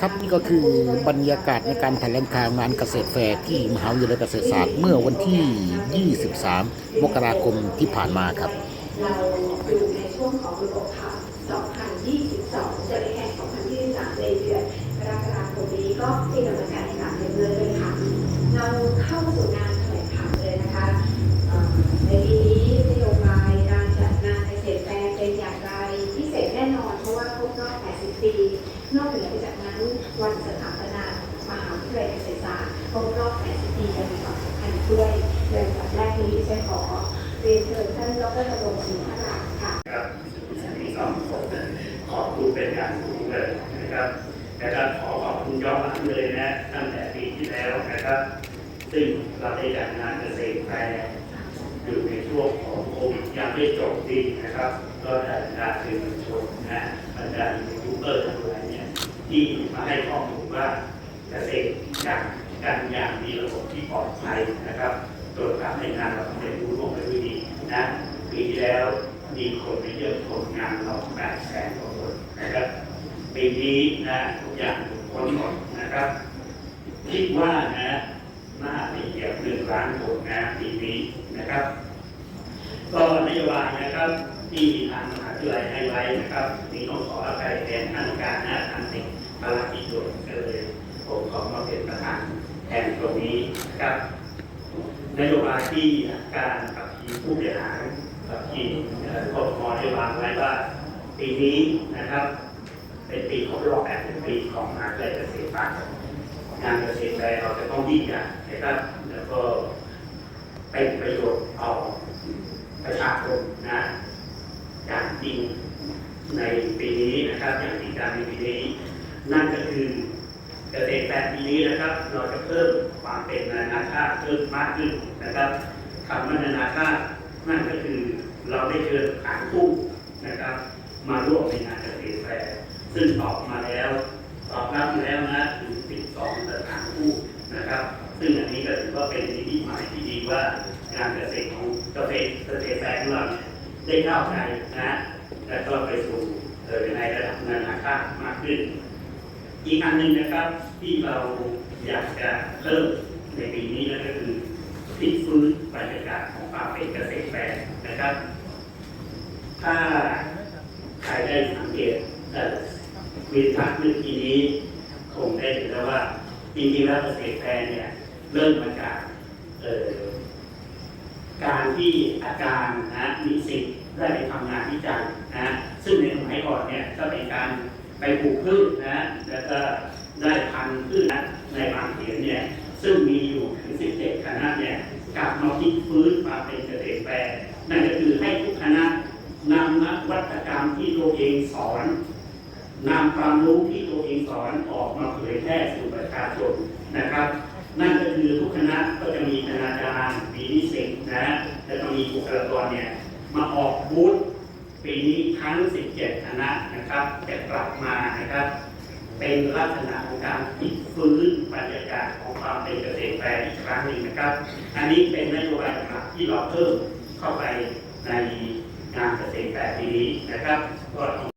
ครับนี่ก็คือบรรยากาศในการแถลงข่าวงานเกษตรแฟร์ที่มหาวิทยาลัยเกษตรศาสตร์เมื่อวันที่ 23 มกราคมที่ผ่านมาครับ เราอยู่ในช่วงของฤดูคับ2022 จะไปแข่ง2023 ในเดือนกรกฎาคมนี้ก็เป็นกำลังการแข่งขันเรื่อยๆเลยค่ะ เราเข้าสู่งานแถลงข่าวเลยนะคะในปีนี้นโยบายการจัดงานเกษตรแฟร์เป็นอย่างไรพิเศษแน่นอนเพราะว่าครบรอบ 80 ปี นอกเหนือจากนั้นวันสถาปนามหาวิทยาลัยเกษตรศาสตร์ครบรอบ80ปีจะมีความสำคัญด้วยในวันแรกนี้ดิฉันขอเรียนเชิญท่านดรธรงค์ศรีพระราค่ะครับมีสองคนขอบคุณเป็นอย่างสูงเลยนะครับนะครับขอขอบคุณย้อนหลังเลยนะตั้งแต่ปีที่แล้วนะครับ ซึ่งเราได้จัดงานเกษตรแฟร์ อยู่ในช่วงของโควิดยังไม่จบดีนะครับ ก็ได้รรดาสื่อมวลชนนะบรรดายูทูบเบอร์ทั้งหลายเนี่ยที่มาให้ข้อมูลว่าเกษตรการการอย่างมีระบบที่ปลอดภัยนะครับตรวจการให้งานเราได้รู้ร่วงไปด้วยดีนะปีที่แล้วมีคนไปเยี่ยมชมงานเราแปดแสนกว่าคนนะครับปีนี้นะทุกอย่างถูกค้นหมดนะครับคิดว่านะน่าจะเหยียบหนึ่งล้านคนนะ นะครับ ก็นโยบายนะครับ ที่ทางมหาวิทยาลัยให้ไว้นะครับมีต้องขออภัยแทนท่านการนะทางติดภารกิจด่วนก็เลยผมขอมาเป็นประธานแทนตรงนี้นะครับนโยบายที่การขับขี่ผู้บริหารขับขี่เอ่อกทมได้วางไว้ว่าปีนี้นะครับ เป็นปีครบรอบ80ปีของมหาวิทยาลัยเกษตรศาสตร์งานเกษตรแฟร์เราจะต้องยิ่งใหญ่นะครับ แล้วก็เป็นประโยชน์ต่อประชาชนนะอย่างจริงในปี นะครับอย่างจริงจังในปีนี้ นั่นก็คือเกษตรแฟร์ปีนี้นะครับ เราจะเพิ่มความเป็นนานาชาติเพิ่มมากขึ้นนะครับคำว่านานาชาตินั่นก็คือเราได้เชิญฐานคู่นะครับ มาร่วมในงานเกษตรแฟร์ซึ่งตอบมาแล้วตอบรับมาแล้วนะถึง 12สถานทูตนะครับ ซึ่งอันนี้ก็ถือว่าเป็นนิมิหมายที่ดีว่างานเกษตรของเกษตรเกษตรแฟร์ของเราได้เข้าใจนะและก็ไปสู่ อ่อในระดับนานาชาติมากขึ้น อีกอันหนึ่งนะครับที่เราอยากจะเพิ่มในปีนี้นั่นก็คือพลิกฟื้นบรรยากาศของความเป็นเกษตรแฟร์นะครับ ถ้าใครได้สังเกตเอ่วิดีทัศน์เมื่อกี้นี้คงได้เห็นแล้วว่าจริงๆแล้วเกษตรแฟร์เนี่ยเริ่มมาจากการที่อาจารย์นะนิสิต ได้ไปทำงานวิจัยนะซึ่งในสมัยก่อนเนี่ยก็เป็นการไปปลูกพืชนะแล้วก็ได้พันธุ์พืชนะในบางเขียนเนี่ยซึ่งมีอยู่ถึง 17 คณะเนี่ยกลับมาพลิกฟื้นมาเป็นเกษตรแฟร์นั่นก็คือให้ทุกคณะนำนวัตกรรมที่ตัวเองสอนนำความรู้ที่ตัวเองสอนออกมาเผยแพร่สู่ประชาชนนะครับ นั่นก็คือทุกคณะก็จะมีคณาจารย์มีนิสิตนะแล้วก็มีบุคลากรเนี่ย มาออกบูธปีนี้ทั้ง 17 คณะนะครับจะกลับมานะครับ เป็นลักษณะของการปิดฟื้นบรรยากาศของความเป็นเกษตรแฟร์อีกครั้งหนึ่งนะครับ อันนี้เป็นนโยบายหลักที่เราเพิ่มเข้าไปในงานเกษตรแฟร์ปีนี้นะครับก็